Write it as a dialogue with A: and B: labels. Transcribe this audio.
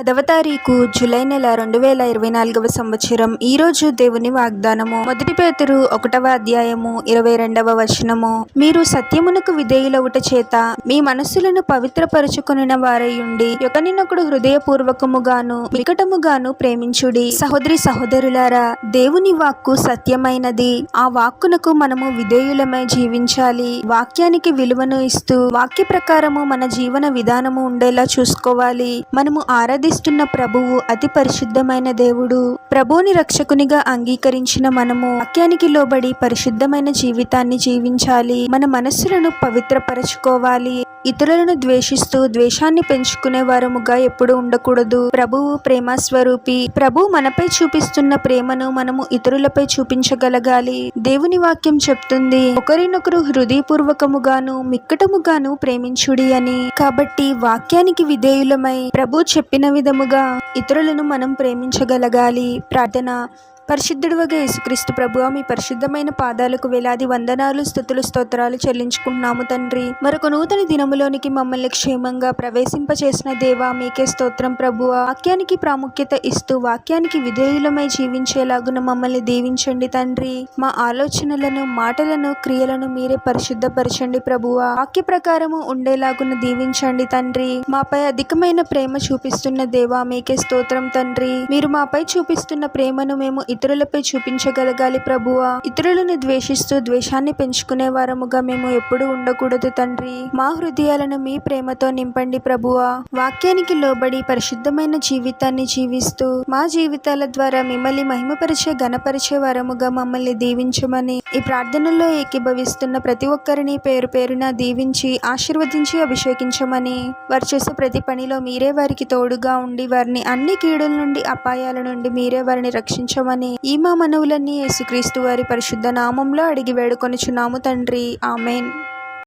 A: పదవ తారీఖు జూలై నెల రెండు వేల ఇరవై నాలుగవ సంవత్సరం. ఈ రోజు దేవుని వాగ్దానము. మొదటి పేతురు ఒకటవ అధ్యాయము ఇరవై రెండవ వచనము. మీరు సత్యమునకు విధేయులవుట చేత మీ మనస్సులను పవిత్రపరుచుకుని వారై ఉండి ఒకనినొకడు హృదయపూర్వకముగాను వికటముగాను ప్రేమించుడి. సహోదరి సహోదరులారా దేవుని వాక్కు సత్యమైనది. ఆ వాక్కునకు మనము విధేయులమై జీవించాలి. వాక్యానికి విలువను ఇస్తూ వాక్య ప్రకారము మన జీవన విధానము ఉండేలా చూసుకోవాలి. మనము ఆరాధి ఆరాధిస్తున్న ప్రభువు అతి పరిశుద్ధమైన దేవుడు. ప్రభువుని రక్షకునిగా అంగీకరించిన మనము వాక్యానికి లోబడి పరిశుద్ధమైన జీవితాన్ని జీవించాలి. మన మనస్సులను పవిత్రపరచుకోవాలి. ఇతరులను ద్వేషిస్తూ ద్వేషాన్ని పెంచుకునే వారముగా ఎప్పుడు ఉండకూడదు. ప్రభువు ప్రేమ స్వరూపి ప్రభు మనపై చూపిస్తున్న ప్రేమను మనము ఇతరులపై చూపించగలగాలి. దేవుని వాక్యం చెప్తుంది ఒకరినొకరు హృదయపూర్వకముగాను మిక్కటముగాను ప్రేమించుడి అని. కాబట్టి వాక్యానికి విధేయులమై ప్రభు చెప్పిన విధముగా ఇతరులను మనం ప్రేమించగలగాలి. ప్రార్థన. పరిశుద్ధుడువగా యేసుక్రీస్తు ప్రభువ మీ పరిశుద్ధమైన పాదాలకు వేలాది వందనాలు స్థుతులు స్తోత్రాలు చెల్లించుకుంటున్నాము తండ్రి. మరొక నూతన దినములోనికి మమ్మల్ని క్షేమంగా ప్రవేశింపచేసిన దేవా మీకే స్తోత్రం ప్రభువ. వాక్యానికి ప్రాముఖ్యత ఇస్తూ వాక్యానికి విధేయులమై జీవించేలాగున మమ్మల్ని దీవించండి తండ్రి. మా ఆలోచనలను మాటలను క్రియలను మీరే పరిశుద్ధపరచండి ప్రభువ. వాక్య ప్రకారము ఉండేలాగున దీవించండి తండ్రి. మాపై అధికమైన ప్రేమ చూపిస్తున్న దేవా మీకే స్తోత్రం తండ్రి. మీరు మాపై చూపిస్తున్న ప్రేమను మేము ఇతరులపై చూపించగలగాలి ప్రభువా. ఇతరులను ద్వేషిస్తూ ద్వేషాన్ని పెంచుకునే వారముగా మేము ఎప్పుడు ఉండకూడదు తండ్రి. మా హృదయాలను మీ ప్రేమతో నింపండి ప్రభువా. వాక్యానికి లోబడి పరిశుద్ధమైన జీవితాన్ని జీవిస్తూ మా జీవితాల ద్వారా మిమ్మల్ని మహిమపరిచే గణపరిచే వారముగా మమ్మల్ని దీవించమని ఈ ప్రార్థనలో ఏకీభవిస్తున్న ప్రతి ఒక్కరిని పేరు పేరున దీవించి ఆశీర్వదించి అభిషేకించమని వారు చేసే ప్రతి పనిలో మీరే వారికి తోడుగా ఉండి వారిని అన్ని కీడుల నుండి అపాయాల నుండి మీరే వారిని రక్షించమని ఈ మా మనవులన్నీ యేసుక్రీస్తు వారి పరిశుద్ధ నామంలో అడిగి వేడుకొనిచున్నాము తండ్రి. ఆమెన్.